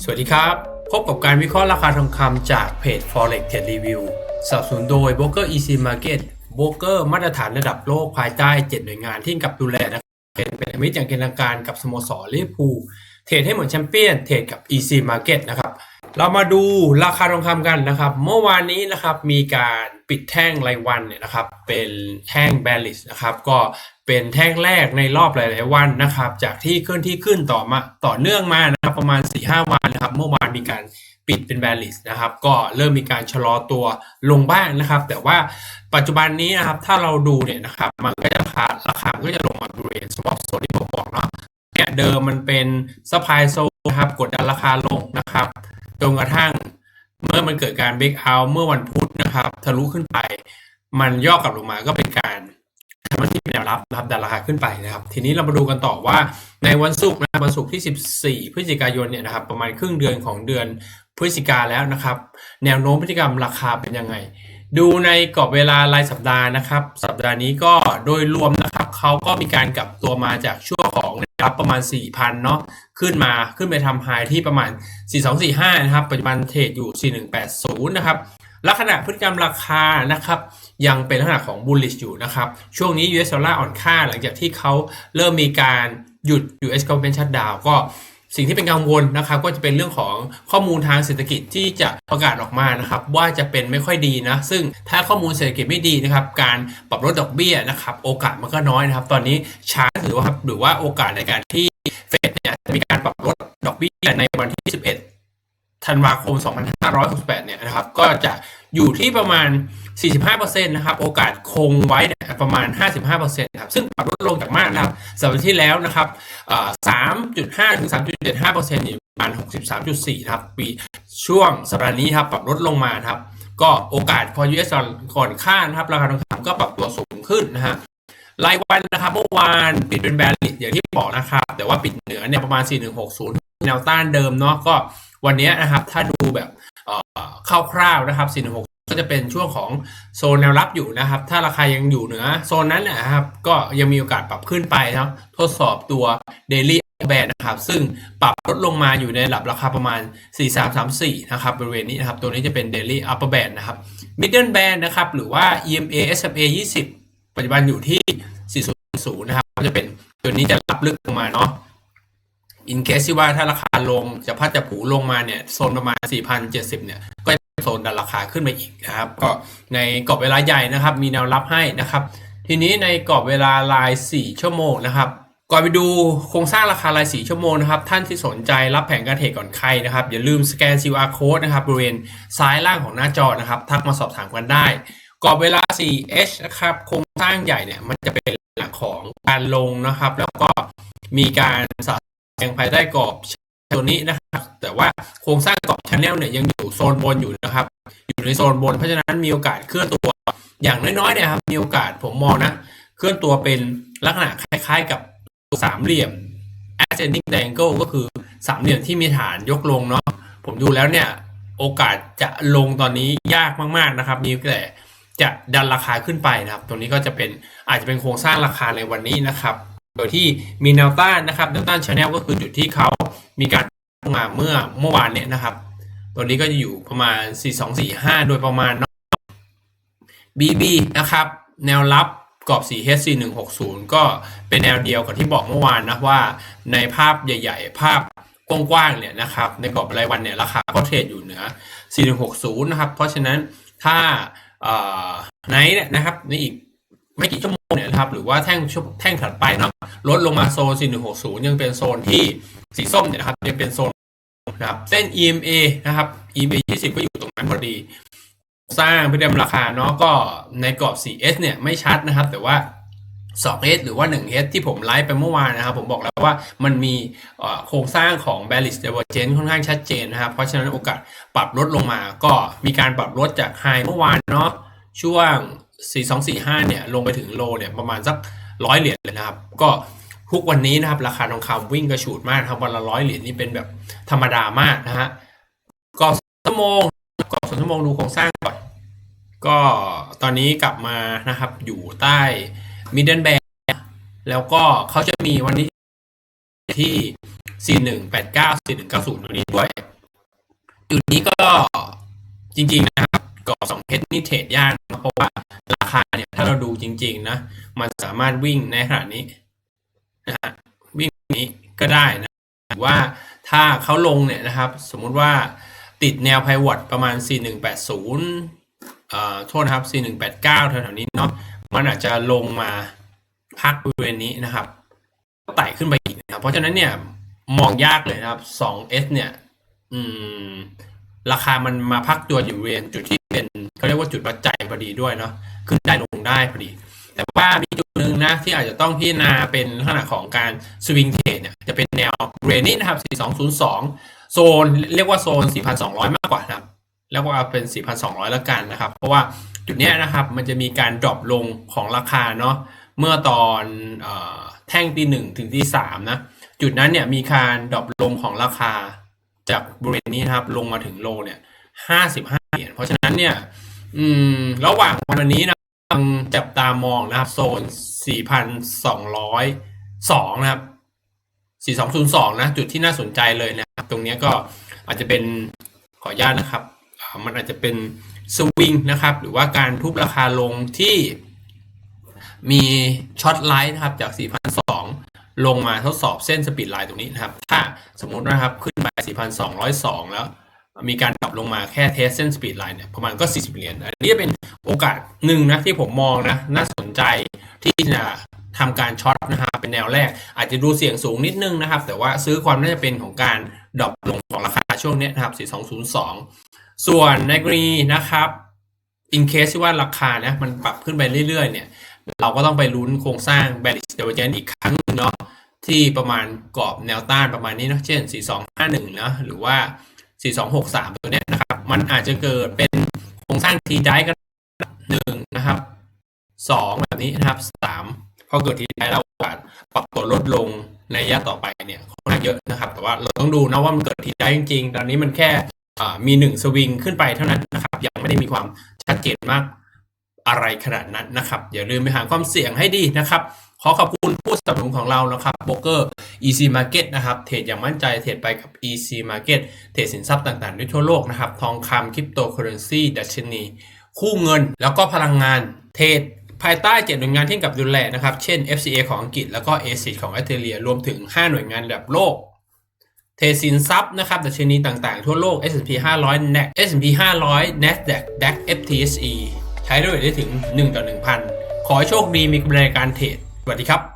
สวัสดีครับ พบกับการวิเคราะห์ราคาทองคำจากเพจ Forex Trade Review สนับสนุนโดย Broker Easy Market โบรกเกอร์มาตรฐานระดับโลกภายใต้ 7 หน่วยงานที่กับดูแลนะครับเป็นเป็นมิตรอย่างเป็นทางการกับสโมสรลิเวอร์พูลเทรดให้เหมือนแชมเปี้ยนเทรดกับ Easy Market นะครับ เรามาดูราคาทองคำกันนะครับ เมื่อวานนี้นะครับมีการปิดแท่งรายวันเนี่ยนะครับ เป็นแท่งแบลิสนะครับ ก็เป็นแท่งแรกในรอบหลาย ๆ วันนะครับ จากที่เคลื่อนที่ขึ้นต่อมาต่อเนื่องมานะครับประมาณ 4-5 วันนะครับ เมื่อวานมีการปิดเป็นแบลิสนะครับ ก็เริ่มมีการชะลอตัวลงบ้างนะครับ แต่ว่าปัจจุบันนี้นะครับ ถ้าเราดูเนี่ยนะครับ มันก็จะราคาราคาก็จะลงมาบริเวณสวอปโซนที่ผมบอกเนาะเนี่ยเดิมมันเป็นซัพพลายโซนะครับ กดดันราคาลงนะครับจนกระทั่งเมื่อมันเกิดการเบรกเอาเมื่อวันพุธนะครับ ทะลุขึ้นไป มันย่อกลับลงมาก็เป็นการ ทำหน้าที่เป็นแนวรับนะครับดันราคาขึ้นไปนะครับ ทีนี้เรามาดูกันต่อว่าในวันศุกร์นะวันศุกร์ที่ 14 พฤศจิกายนเนี่ยนะครับประมาณครึ่งเดือนของเดือนพฤศจิกาแล้วนะครับ แนวโน้มพฤติกรรมราคาเป็นยังไง ดูในกรอบเวลารายสัปดาห์นะครับ สัปดาห์นี้ก็โดยรวมนะครับ เขาก็มีการกลับตัวมาจากช่วงของนะครับประมาณ 4,000 เนาะขึ้นมาขึ้นไปทำไฮที่ประมาณ 4245 นะครับ ปัจจุบันเทรดอยู่ 4180 นะครับ ลักษณะพฤติกรรมราคานะครับ ยังเป็นลักษณะของ bullish อยู่นะครับ ช่วงนี้ US dollar อ่อนค่าหลังจากที่เขาเริ่มมีการหยุด US government shutdown ก็ สิ่งที่เป็นกังวลนะครับ ก็จะเป็นเรื่องของข้อมูลทางเศรษฐกิจที่จะประกาศออกมานะครับ ว่าจะเป็นไม่ค่อยดีนะ ซึ่งถ้าข้อมูลเศรษฐกิจไม่ดีนะครับ การปรับลดดอกเบี้ยนะครับ โอกาสมันก็น้อยนะครับ ตอนนี้ช้าหรือว่าหรือว่าโอกาสในการที่เฟดเนี่ยจะมีการปรับลดดอกเบี้ยในวันที่ 11 ธันวาคม 2568 เนี่ยนะครับ ก็จะอยู่ที่ประมาณ 45%นะครับโอกาสคงไว้ประมาณ 55%ครับซึ่งปรับลดลงจากมากนะครับสัปดาห์ที่แล้วนะครับ3.5 ถึง 3.75%อยู่ประมาณ 63.4 ครับ ปีช่วงสัปดาห์นี้ครับปรับลดลงมาครับ ก็โอกาสพอ US ก่อนค่านะครับราคาทองคำก็ปรับตัวสูงขึ้นนะฮะรายวันนะครับเมื่อวานปิดเป็นแบรนด์อย่างที่บอกนะครับ แต่ว่าปิดเหนือเนี่ยประมาณ 4160 แนวต้านเดิมเนาะก็วันนี้นะครับถ้าดูแบบคร่าวๆนะครับ46 ก็จะเป็นช่วงของโซนแนวรับอยู่นะครับ ถ้าราคายังอยู่เหนือโซนนั้นนะครับ ก็ยังมีโอกาสปรับขึ้นไปนะครับ ทดสอบตัว Daily Band นะครับ ซึ่งปรับลดลงมาอยู่ในระดับราคาประมาณ 4334 นะครับ บริเวณนี้นะครับ ตัวนี้จะเป็น Daily Upper Band นะครับ Middle Band นะครับ หรือว่า EMA SMA 20 ปัจจุบันอยู่ที่ 400 นะครับก็จะเป็นตัวนี้จะรับลึกลงมาเนาะอินเคสที่ว่าถ้าราคาลงจะพัดจะผูลงมาเนี่ย โซนประมาณ 4,070 เนี่ย โซนดันราคาขึ้นไปอีกนะครับ ก็ในกรอบเวลาใหญ่นะครับ มีแนวรับให้นะครับ ทีนี้ในกรอบเวลาราย 4 ชั่วโมงนะครับก่อนไปดูโครงสร้างราคาราย 4 ชั่วโมงนะครับ ท่านที่สนใจรับแผนการเทรดก่อนใครนะครับ อย่าลืมสแกน QR code นะครับบริเวณซ้ายล่างของหน้าจอนะครับ ทักมาสอบถามกันได้กรอบเวลา 4H นะครับโครงสร้างใหญ่เนี่ยมันจะเป็นหลักของการลงนะครับ แล้วก็มีการสะแสดงภายใต้กรอบ ตัวนี้นะครับ แต่ว่าโครงสร้างกรอบชแนลเนี่ยยังอยู่โซนบนอยู่นะครับ อยู่ในโซนบนเพราะฉะนั้นมีโอกาสเคลื่อนตัว อย่างน้อยๆเนี่ยครับมีโอกาสผมมองนะ เคลื่อนตัวเป็นลักษณะคล้าย ๆ กับสามเหลี่ยม ascending triangle ก็คือสามเหลี่ยมที่มีฐานยกลงเนาะผมดูแล้วเนี่ยโอกาสจะลงตอนนี้ยากมากๆนะครับมีแต่จะดันราคาขึ้นไปนะครับ ตรงนี้ก็จะเป็นอาจจะเป็นโครงสร้างราคาในวันนี้นะครับ โดยที่มีแนวต้านนะครับแนวต้านชแนลก็คือจุดที่เขามีการมาเมื่อเมื่อวานเนี่ยนะครับ ตัวนี้ก็จะอยู่ประมาณ 4245 โดยประมาณ BB นะครับ แนวรับกรอบ 4H 4160 ก็เป็นแนวเดียวกับที่บอกเมื่อวานนะว่าในภาพใหญ่ ๆ ภาพกว้างๆเนี่ยนะครับ ในกรอบรายวันเนี่ยราคาก็เทรดอยู่เหนือ 4160 นะครับ เพราะฉะนั้นถ้าไหนเนี่ยนะครับในอีก ไม่กี่ชั่วโมงเนี่ยนะครับหรือว่าแท่งช่วแท่งถัดไปเนาะลดลงมาโซน 4160 ยังเป็นโซนที่สีส้มเนี่ยนะครับยังเป็นโซนนะครับเส้น EMA นะครับ EMA 20 ก็อยู่ตรงนั้นพอดี สร้างพฤติกรรมราคาเนาะก็ในกรอบ 4S เนี่ยไม่ชัดนะครับ แต่ว่า 2S หรือว่า 1S ที่ผมไลฟ์ไปเมื่อวานนะครับ ผมบอกแล้วว่ามันมีโครงสร้างของ bearish divergence ค่อนข้างชัดเจนนะครับ เพราะฉะนั้นโอกาสปรับลดลงมา ก็มีการปรับลดจากไฮเมื่อวานเนาะช่วง 4245 เนี่ยลงไปถึงโลเนี่ยประมาณสักร้อยเหรียญเลยนะครับ ก็ทุกวันนี้นะครับราคาทองคำวิ่งกระฉูดมากครับวันละร้อยเหรียญนี่เป็นแบบธรรมดามากนะฮะก็ชั่วโมงก็สองชั่วโมงดูโครงสร้างก่อน ก็ตอนนี้กลับมานะครับอยู่ใต้ middle band แล้วก็เขาจะมีวันนี้ที่ 4189 4190ตัวนี้ด้วยจุดนี้ก็จริงๆนะครับ กรอสองเพชรนี่เทรดยากนะเพราะว่าราคาเนี่ยถ้าเราดูจริง ๆ นะ มันสามารถวิ่งในขนาดนี้นะฮะวิ่งนี้ก็ได้นะว่าถ้าเขาลงเนี่ยนะครับ สมมุติว่าติดแนวไพวอตประมาณ 4180เอ่อโทษนะครับ 4189แถวๆนี้เนาะมันอาจจะลงมาพักบริเวณนี้นะครับไต่ขึ้นไปอีกนะครับเพราะฉะนั้นเนี่ยมองยากเลยนะครับ 2S เนี่ย อืม ราคามันมาพักตัวอยู่บริเวณจุดที่เป็นเขาเรียกว่าจุดวัดใจพอดีด้วยเนาะขึ้นได้ลงได้พอดี แต่ว่ามีจุดหนึ่งนะที่อาจจะต้องพิจารณาเป็นลักษณะของการสวิงเทรดเนี่ยจะเป็นแนวเรนนี่นะครับ 4202 โซนเรียกว่าโซน 4,200 มากกว่านะครับเรียกว่าเป็น 4,200 แล้วกันนะครับ เพราะว่าจุดเนี้ยนะครับมันจะมีการดรอปลงของราคาเนาะเมื่อตอนอแท่งตีหนึ่งถึงตีสามนะจุดนั้นเนี่ยมีการดรอปลงของราคา จากบริเวณนี้นะครับ ลงมาถึงโลเนี่ยห้าสิบห้าเหรียญเพราะฉะนั้นเนี่ย อืม ระหว่างวันนี้นะังจับตามองนะครับ โซนสี่พันสองร้อยสองนะครับสี่สองศูนย์สองนะ จุดที่น่าสนใจเลยนะครับ ตรงเนี้ยก็อาจจะเป็นขออนุญาตนะครับ มันอาจจะเป็นสวิงนะครับ หรือว่าการทุบราคาลงที่มีช็อตไลท์นะครับจาก 4,200 ลงมาทดสอบเส้นสปีดไลน์ตรงนี้นะครับ ถ้าสมมตินะครับขึ้นไป 4,202 แล้ว มีการปรับลงมาแค่เทสเส้นสปีดไลน์เนี่ยประมาณก็ 40 เหรียญ อันนี้เป็นโอกาสหนึ่งนะที่ผมมองนะน่าสนใจที่จะทำการช็อตนะครับเป็นแนวแรก อาจจะดูเสี่ยงสูงนิดนึงนะครับ แต่ว่าซื้อความน่าจะเป็นของการดรอปลงของราคาช่วงเนี้ยนะครับ4202 ส่วนในกรณีนะครับ in case ที่ว่าราคานะมันปรับขึ้นไปเรื่อยๆเนี่ยเราก็ต้องไปลุ้นโครงสร้าง bearish divergence อีกครั้ง เนาะที่ประมาณกรอบแนวต้านประมาณนี้เนาะเช่น 4251นะหรือว่า 4263 ตัวเนี้ยนะครับ มันอาจจะเกิดเป็นโครงสร้าง T ได้ก็หนึ่งนะครับสองแบบนี้นะครับสามพอเกิด T ได้แล้วโอกาสปรับตัวลดลงในระยะต่อไปเนี่ยค่อนข้างเยอะนะครับ แต่ว่าเราต้องดูนะว่ามันเกิด T ได้จริงๆ ตอนนี้มันแค่อ่ามีหนึ่งสวิงขึ้นไปเท่านั้นนะครับ ยังไม่ได้มีความชัดเจนมากอะไรขนาดนั้นนะครับ อย่าลืมไปหาความเสี่ยงให้ดีนะครับ ขอขอบคุณผู้สนับสนุนของเรานะครับโบรกเกอร์ Easy Market นะครับ เทรดอย่างมั่นใจเทรดไปกับ Easy Market เทรดสินทรัพย์ต่างๆด้วยทั่วโลกนะครับ ทองคำคริปโตเคอเรนซีดัชนี คู่เงิน แล้วก็พลังงานเทรดภายใต้เจ็ดหน่วยงานที่กับดูแลนะครับ เช่น FCA ของอังกฤษแล้วก็ ASIC ของออสเตรเลีย รวมถึง 5 หน่วยงานระดับโลก เทรดสินทรัพย์นะครับดัชนีต่างๆ ทั่วโลก S&P 500 NAC S&P 500 NASDAQ DAX FTSE ใช้ด้วยได้ถึง 1 ต่อ 1,000 ขอให้โชคดีมีกำไรการเทรด สวัสดีครับ